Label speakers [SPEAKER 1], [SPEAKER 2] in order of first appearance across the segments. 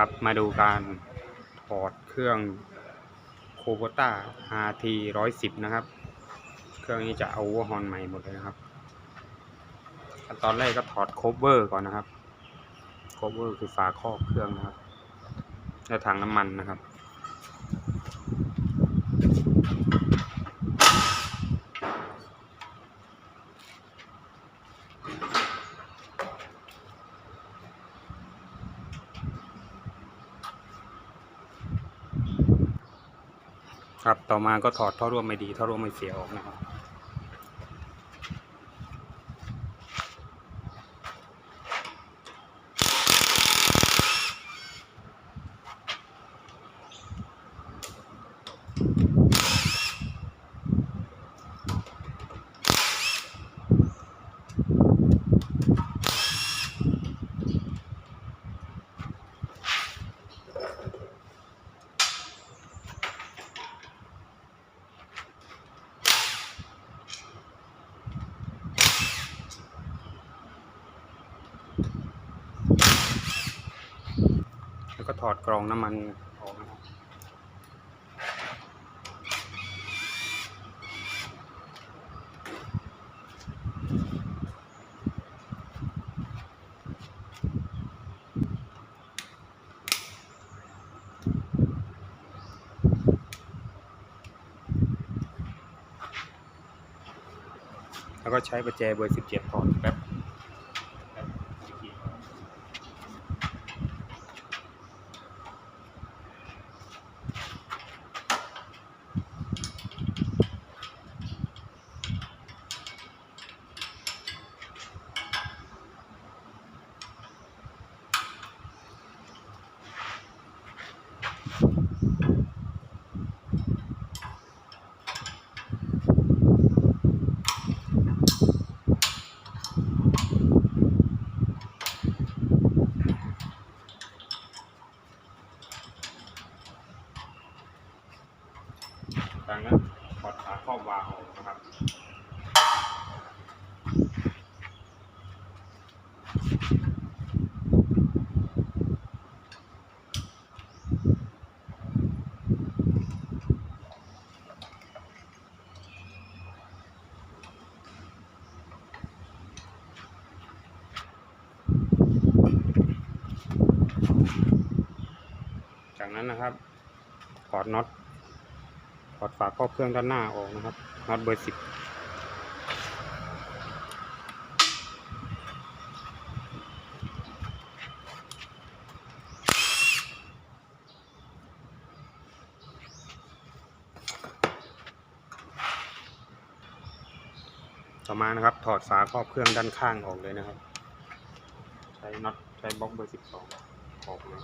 [SPEAKER 1] ครับมาดูการถอดเครื่องโคโบต้า RT 110 นะครับ เครื่องนี้จะเอาวัวฮอนใหม่หมดเลยนะครับขั้นตอนแรกก็ถอดโคเวอร์ก่อนนะครับ โคเวอร์คือฝาครอบเครื่องนะครับ และถังน้ำมันนะครับ ครับ ต่อมาก็ถอดท่อร่วมไม่ดีท่อร่วมไม่เสียออกนะครับ อดกรองน้ำมันออกนะครับแล้วก็ใช้ประแจเบอร์ 17ถอดแป๊บแป๊บอีกที จากนั้นถอดขาครอบวาล์วออกนะครับ จากนั้นนะครับ ถ อดน็อตถอดฝาครอบเครื่องด้านหน้าออกนะครับน็อตเบอร์สิบต่อมานะครับถอดฝาครอบเครื่องด้านข้างออกเลยนะครับ ใช้น็อตใช้บล็อกเบอร์สิบสองออกเลย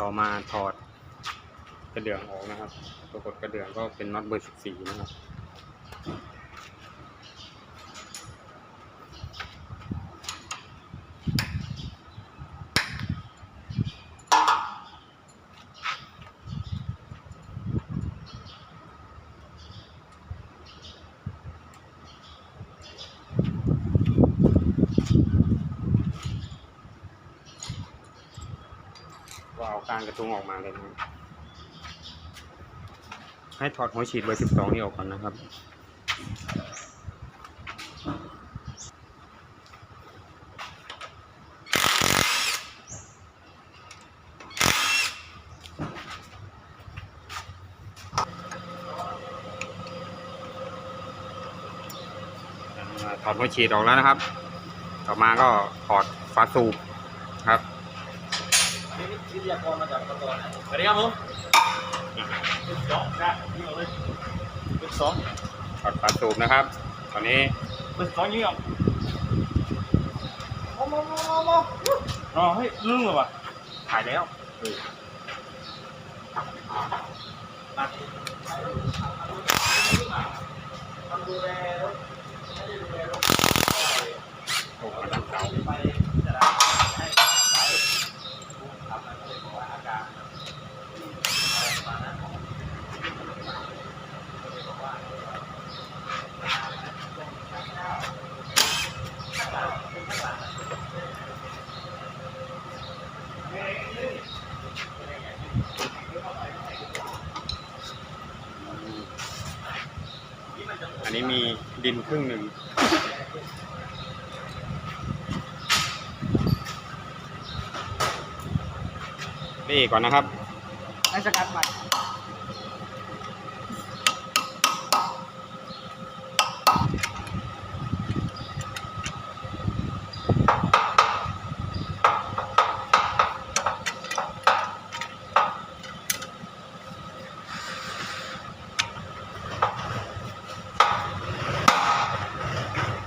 [SPEAKER 1] ต่อมาถอดกระเดื่องออกนะครับ ปรากฏกระเดื่องก็เป็นน็อตเบอร์สิบสี่นะครับ การกระทุงออกมาเลยนะครับ ให้ถอดหัวฉีดเบอร์สิบสองนี่ออกก่อนนะครับ ถอดหัวฉีดออกแล้วนะครับ ต่อมาก็ถอดฝาสูบครับ
[SPEAKER 2] วิทยากรมาจากอบตนะ สวัสดีครับผมเป็นสองได้ยิงเอาเลยเป็นสอง
[SPEAKER 1] ถอดฝาสูบนะครับ ตอนนี้
[SPEAKER 2] เป็นสองยิงเอามามามามามอ๋อเฮ้ยลืมเลยว่ะ
[SPEAKER 1] ถ่ายแล้วโอ้กำลังเก่า นี้มีดินครึ่งหนึ่ง นี่ก่อนนะครับ
[SPEAKER 2] ให้สกัดใหม่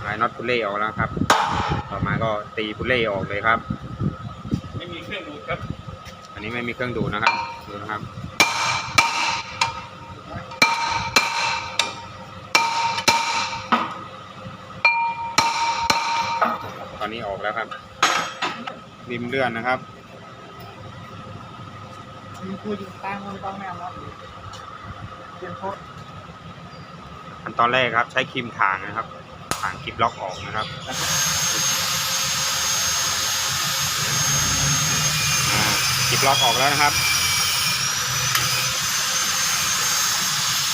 [SPEAKER 1] ขายน็ อตพุลเล่ออกแล้วครับ ต่อมาก็ตีพุลเล่ออกเลยครับ
[SPEAKER 2] ไม่มีเครื่องดูดครับ
[SPEAKER 1] อันนี้ไม่มีเครื่องดูดนะครับ ดูนะครับตอนนี้ออกแล้วครับ ริมเลื่อนนะครับ
[SPEAKER 2] มีคุยอยู่ตั้งมันต้องแนวแล้วเปลี่ยนโทษ
[SPEAKER 1] ขั้นตอนแรกครับ ใช้ครีมถางนะครับ ถางคลิปล็อกออกนะครับคลิปล็อกออกแล้วนะครับ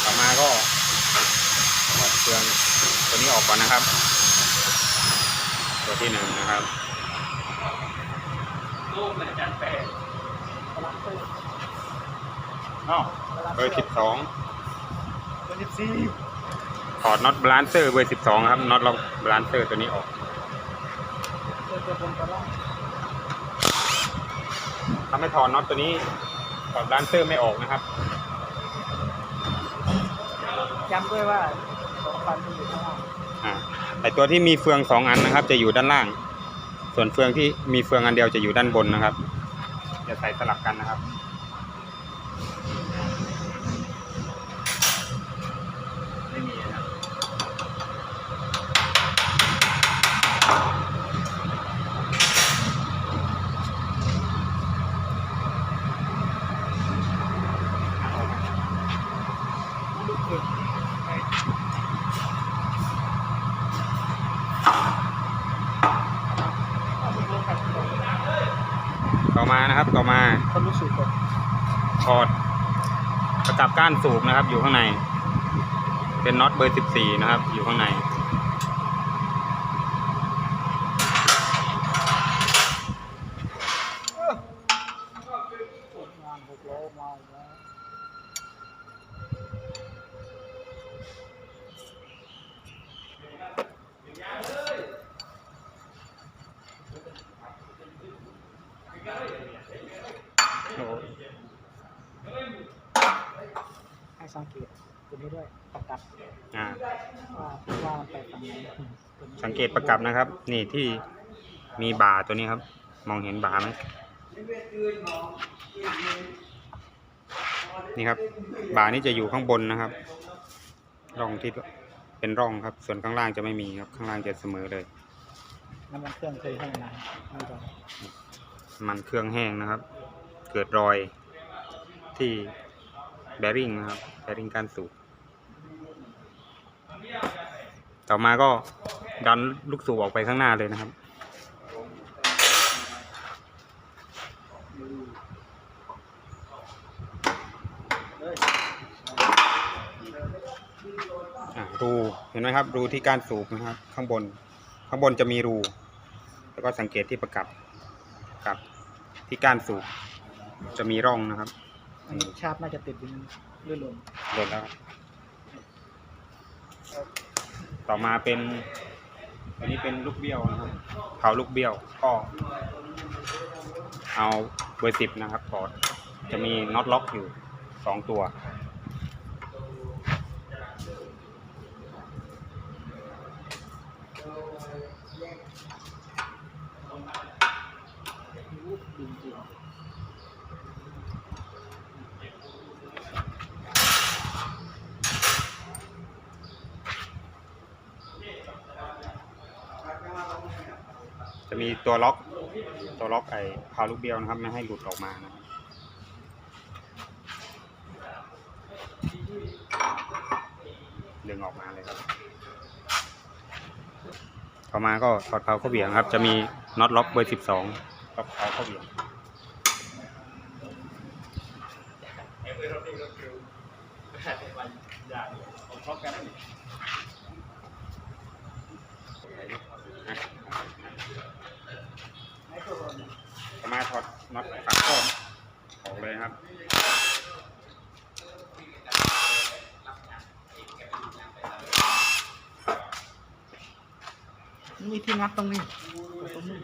[SPEAKER 1] ต่อมาก็ถอดเครื่องตัวนี้ออกก่อนนะครับ ตัวที่หนึ่งนะครับ
[SPEAKER 2] รูปเลยจัดแปลอ้าว
[SPEAKER 1] เบอร์สิบสอง
[SPEAKER 2] เบอร์สิบสี่
[SPEAKER 1] อดน็อตบลานเซอร์เบอร์สิบสองครับน็อตล็อกบลานเซอร์ตัวนี้ออก
[SPEAKER 2] เบอร์ตัวบนตัวล่าง
[SPEAKER 1] ถ้าไม่ถอดน็อตตัวนี้ถอดบลานเซอร์ไม่ออกนะครับ
[SPEAKER 2] ย้ำด้วยว่าสองฟันมันอยู่ข้างล่าง
[SPEAKER 1] อ่าแต่ตัวที่มีเฟืองสองอันนะครับ จะอยู่ด้านล่าง ส่วนเฟืองที่มีเฟืองอันเดียวจะอยู่ด้านบนนะครับ จะใส่สลับกันนะครับ
[SPEAKER 2] ไม่มีนะ
[SPEAKER 1] ต่อมานะครับ ต่อมา
[SPEAKER 2] คนรู้สึกก่อน
[SPEAKER 1] ถอด ประกับก้านสูบนะครับ อยู่ข้างใน เป็นน็อตเบอร์สิบสี่นะครับ อยู่ข้างในโอ้
[SPEAKER 2] ให้สังเกตตัวนี้ด้วยประกับ
[SPEAKER 1] อ่า
[SPEAKER 2] ว่าว่ามันไปทางไหนตัวนี้
[SPEAKER 1] สังเกตประกับนะครับ นี่ที่มีบ่าตัวนี้ครับ มองเห็นบ่าไหมนี่ครับ บ่านี้จะอยู่ข้างบนนะครับ ร่องที่เป็นร่องครับ ส่วนข้างล่างจะไม่มีครับ ข้างล่างจะเสมอเลย
[SPEAKER 2] น้ำมันเครื่องเคยให้นานไม่ต้อง
[SPEAKER 1] มันเครื่องแห้งนะครับ เกิดรอยที่ แบริ่งนะครับแบริ่งการสูบต่อมาก็ดันลูกสูบออกไปข้างหน้าเลยนะครับ รูเห็นไหมครับ รูที่กานสูบนะครับ ข้างบน ข้างบนจะมีรู แล้วก็สังเกตที่ประกับกับที่กานสูบจะมีร่องนะครับ
[SPEAKER 2] อันนี้ชาบน่าจะติดเลื่อนลง
[SPEAKER 1] หล่นแล้วครับต่อมาเป็นอันนี้เป็นลูกเบี้ยวนะครับเผาลูกเบี้ยวก็เอาเบอร์สิบนะครับถอดจะมีน็อตล็อกอยู่สองตัว จะมีตัวล็อก ตัวล็อกไอ้พาลูกเบี้ยวนะครับ ไม่ให้หลุดออกมานะครับดึงออกมาเลยครับ ต่อมาก็ถอดเพาเข้าเบี่ยงครับ จะมีน็อตล็อกเบอร์สิบสองล็อกเพาเข้าเบี่ยง ต่อมาถอดน็อตปากข้อออกเลยครับ
[SPEAKER 2] มีที่งัดตรงนี้ตรงนี้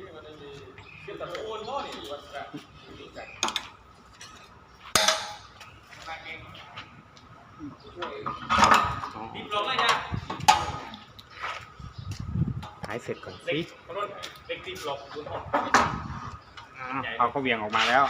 [SPEAKER 1] หายเสร็จก่อนสิอ่าเอาเขาเวียงออกมาแล้ว